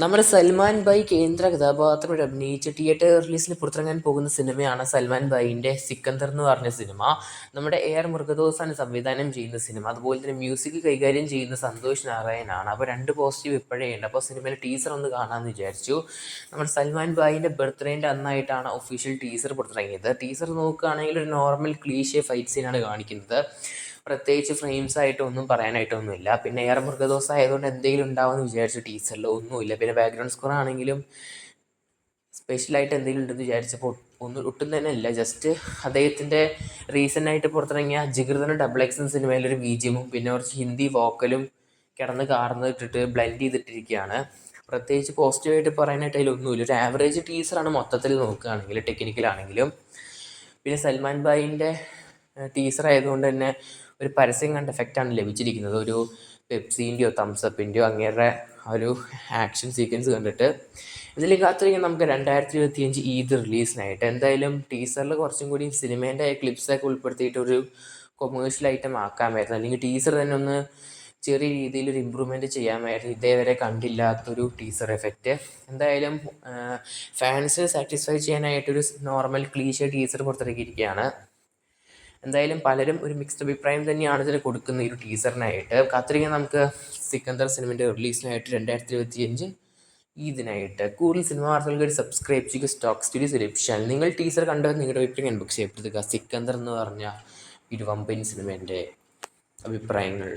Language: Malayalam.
നമ്മുടെ സൽമാൻ ഭായ് കേന്ദ്ര കഥാപാത്രമായിട്ട് അഭിനയിച്ച് തിയേറ്റർ റിലീസിന് പുറത്തിറങ്ങാൻ പോകുന്ന സിനിമയാണ് സൽമാൻ ഭായിന്റെ സിക്കന്ദർ എന്ന് പറഞ്ഞ സിനിമ. നമ്മുടെ എ ആർ മുരുകദോസാണ് സംവിധാനം ചെയ്യുന്ന സിനിമ. അതുപോലെ തന്നെ മ്യൂസിക് കൈകാര്യം ചെയ്യുന്ന സന്തോഷ് നാരായണാണ്. അപ്പോൾ രണ്ട് പോസിറ്റീവ് ഇപ്പോഴേ ഉണ്ട്. അപ്പോൾ സിനിമയിലെ ടീസർ ഒന്ന് കാണാമെന്ന് വിചാരിച്ചു. നമ്മുടെ സൽമാൻ ഭായിന്റെ ബർത്ത്ഡേന്റെ അന്നായിട്ടാണ് ഒഫീഷ്യൽ ടീസർ പുറത്തിറങ്ങിയത്. ടീസർ നോക്കുകയാണെങ്കിൽ ഒരു നോർമൽ ക്ലീഷേ ഫൈറ്റ് സീനാണ് കാണിക്കുന്നത്. പ്രത്യേകിച്ച് ഫ്രെയിംസ് ആയിട്ട് ഒന്നും പറയാനായിട്ടൊന്നുമില്ല. പിന്നെ എയർ മൃഗദോസ് ആയതുകൊണ്ട് എന്തെങ്കിലും ഉണ്ടാവുമെന്ന് വിചാരിച്ചു ടീച്ചറിൽ ഒന്നുമില്ല. പിന്നെ ബാക്ക്ഗ്രൗണ്ട് സ്കോർ ആണെങ്കിലും സ്പെഷ്യലായിട്ട് എന്തെങ്കിലും ഉണ്ടെന്ന് വിചാരിച്ചപ്പോൾ ഒന്നും ഒട്ടും തന്നെ ഇല്ല ജസ്റ്റ് അദ്ദേഹത്തിന്റെ റീസെന്റ് ആയിട്ട് പുറത്തിറങ്ങിയ ജിഗൃതന ഡബിൾ എക്സൻ സിനിമയിലൊരു ബീജിയമും പിന്നെ കുറച്ച് ഹിന്ദി വോക്കലും കിടന്ന് കാർന്ന് ഇട്ടിട്ട് ബ്ലെൻഡ് ചെയ്തിട്ടിരിക്കുകയാണ്. പ്രത്യേകിച്ച് പോസിറ്റീവായിട്ട് പറയാനായിട്ട് അതിലൊന്നുമില്ല. ഒരു ആവറേജ് ടീച്ചറാണ് മൊത്തത്തിൽ നോക്കുകയാണെങ്കിൽ ടെക്നിക്കലാണെങ്കിലും പിന്നെ സൽമാൻ ഭായിന്റെ ടീച്ചർ ആയതുകൊണ്ട് തന്നെ ഒരു പരസ്യം കണ്ട എഫക്റ്റാണ് ലഭിച്ചിരിക്കുന്നത്. ഒരു പെപ്സീന്റെയോ തംസപ്പിന്റെയോ അങ്ങേരുടെ ഒരു ആക്ഷൻ സീക്വൻസ് കണ്ടിട്ട്. ഇതിൽ കാത്തിരിക്കാൻ നമുക്ക് രണ്ടായിരത്തി ഇരുപത്തി അഞ്ച് ഈദ് റിലീസിനായിട്ട് എന്തായാലും ടീസറിൽ കുറച്ചും കൂടി സിനിമേന്റെ ക്ലിപ്സൊക്കെ ഉൾപ്പെടുത്തിയിട്ട് ഒരു കൊമേഴ്ഷ്യൽ ഐറ്റം ആക്കാമായിരുന്നു. അല്ലെങ്കിൽ ടീസർ തന്നെ ഒന്ന് ചെറിയ രീതിയിൽ ഒരു ഇമ്പ്രൂവ്മെന്റ് ചെയ്യാമായിരുന്നു. ഇതേവരെ കണ്ടില്ലാത്തൊരു ടീസർ എഫക്റ്റ് എന്തായാലും ഫാൻസ് സാറ്റിസ്ഫൈ ചെയ്യാനായിട്ടൊരു നോർമൽ ക്ലീശ ടീസർ പുറത്തിറക്കിയിരിക്കുകയാണ് എന്തായാലും പലരും ഒരു മിക്സ്ഡ് അഭിപ്രായം തന്നെയാണ് ഇതിന് കൊടുക്കുന്ന ഒരു ടീസറിനായിട്ട് കാത്തിരിക്കാൻ നമുക്ക് സിക്കന്ദർ സിനിമയുടെ റിലീസിനായിട്ട് രണ്ടായിരത്തി ഇരുപത്തി അഞ്ച് ഇതിനായിട്ട്. കൂടുതൽ സിനിമ വാർത്തകൾക്ക് ഒരു സബ്സ്ക്രൈബ് ചെയ്യുക. സ്റ്റോക്ക് സ്റ്റുഡിയോ സെലിപ്ഷൻ നിങ്ങൾ ടീസർ കണ്ടത് നിങ്ങളുടെ അഭിപ്രായം ഇൻബോക്സ് ചെയ്യപ്പെടുത്തുക. സിക്കന്ദർ എന്ന് പറഞ്ഞ ഒരു വമ്പൻ സിനിമേന്റെ അഭിപ്രായങ്ങൾ.